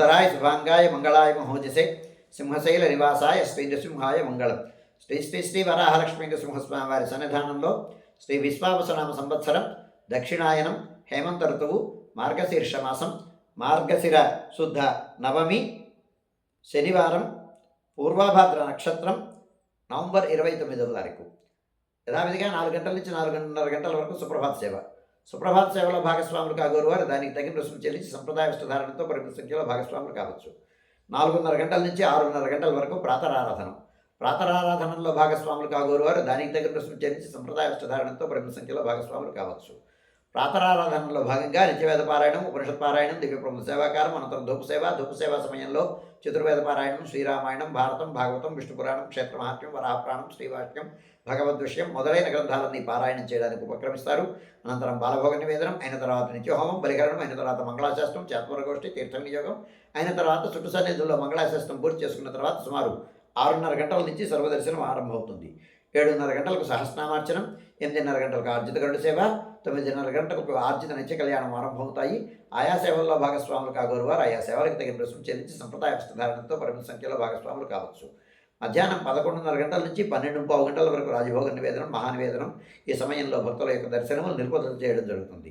ఉత్తరాయ శుభాంగాయ మంగళాయ మహోజసే సింహశైల నివాసాయ శ్రీ నృసింహాయ మంగళం. శ్రీ శ్రీ శ్రీ వరాహలక్ష్మీ నృసింహస్వామి వారి సన్నిధానంలో శ్రీ విశ్వావసనామ సంవత్సరం దక్షిణాయనం హేమంత ఋతువు మార్గశీర్ష మాసం మార్గశిర శుద్ధ నవమి శనివారం పూర్వాభాద్ర నక్షత్రం నవంబర్ ఇరవై తొమ్మిదవ తారీఖు. యథావిధిగా నాలుగు గంటల నుంచి నాలుగున్నర గంటల వరకు సుప్రభాత సేవ. సుప్రభాత సేవలో భాగస్వాములు కాగోరు వారు. దానికి తగిన రుసుము చెల్లించి సంప్రదాయ వస్త్రధారణతో పరిమిత సంఖ్యలో భాగస్వాములు కావచ్చు. నాలుగున్నర గంటల నుంచి ఆరున్నర గంటల వరకు ప్రాతరారాధనం. ప్రాతరారాధనలో భాగస్వాములు కాగోరు వారు. దానికి తగిన రుసుము చెల్లించి సంప్రదాయ వస్త్రధారణతో పరిమిత సంఖ్యలో భాగస్వాములు కావచ్చు. ప్రాతరారాధనలో భాగంగా నిత్యవేద పారాయణం ఉపనిషత్ పారాయణం దివ్యప్రభు సేవాకారం అనంతరం ధూప సేవ ధూప సేవ సమయంలో చతుర్వేద పారాయణం శ్రీరామాయణం భారతం భాగవతం విష్ణు పురాణం క్షేత్ర మహాత్మ్యం వరాహపురాణం శ్రీవాక్యం భగవద్విషయం మొదలైన గ్రంథాలన్నీ పారాయణం చేయడానికి ఉపక్రమిస్తారు. అనంతరం బాలభోగ నివేదనం అయిన తర్వాత నిత్యహోమం బలికరణం అయిన తర్వాత మంగళాశాస్త్రం చేతవరగోష్ఠి తీర్థం తీర్థ వినియోగం అయిన తర్వాత చుట్టు సన్నిధుల్లో మంగళాశాస్త్రం పూర్తి చేసుకున్న తర్వాత సుమారు ఆరున్నర గంటల నుంచి సర్వదర్శనం ఆరంభమవుతుంది. ఏడున్నర గంటలకు సహస్నామార్చనం ఎనిమిదిన్నర గంటలకు ఆర్జిత గరుడు సేవ తొమ్మిదిన్నర గంటలకు ఆర్జిత నిత్య కళ్యాణం ఆరంభమవుతాయి. ఆయా సేవల్లో భాగస్వాములు కాగోరువారు ఆయా సేవలకు తగిన రుసుము చెల్లించి సంప్రదాయ వస్త్రధారణతో పరిమిత సంఖ్యలో భాగస్వాములు కావచ్చు. మధ్యాహ్నం పదకొండున్నర గంటల నుంచి పన్నెండు పావు గంటల వరకు రాజభోగ నివేదనం మహానివేదనం ఈ సమయంలో భక్తుల యొక్క దర్శనములు నిలుపుదల చేయడం జరుగుతుంది.